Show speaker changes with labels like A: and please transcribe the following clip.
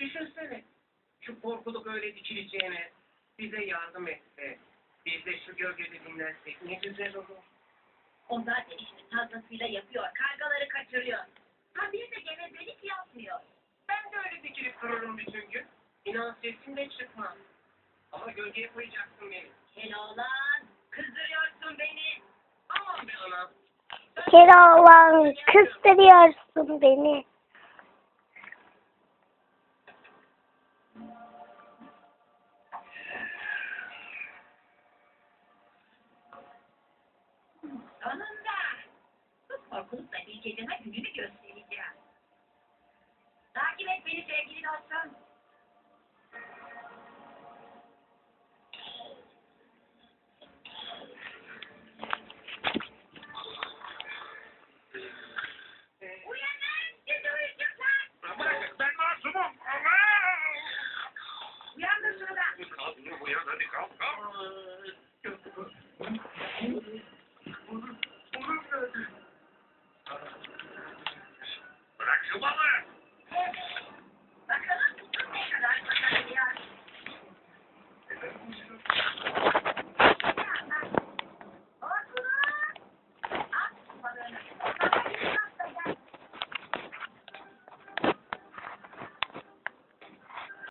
A: Düşünsene. Şu korkuluk öyle dikileceğine bize yardım etse. Biz de şu gölgede dinlensek ne güzel olur.
B: O zaten işini fazlasıyla yapıyor. Kargaları kaçırıyor. Ha bir de gevezelik yapmıyor.
A: Ben de öyle dikilip dururum bütün gün. İnan sesim de çıkmaz. Ama gölgeye koyacaksın beni.
B: Keloğlan, kızdırıyorsun beni.
A: Aman be ana. Sen- Keloğlan
C: kıstırıyorsun beni.
B: Sonunda. Bu korkulukla ilgilenme şey gününü göstereceğim. Takip et beni sevgili dostum. Uyanın sizi uyuştuklar.
D: Bırakın ben masumum. Allah!
B: Uyandı şurada.
D: Kalk uyan hadi kalk. Come on!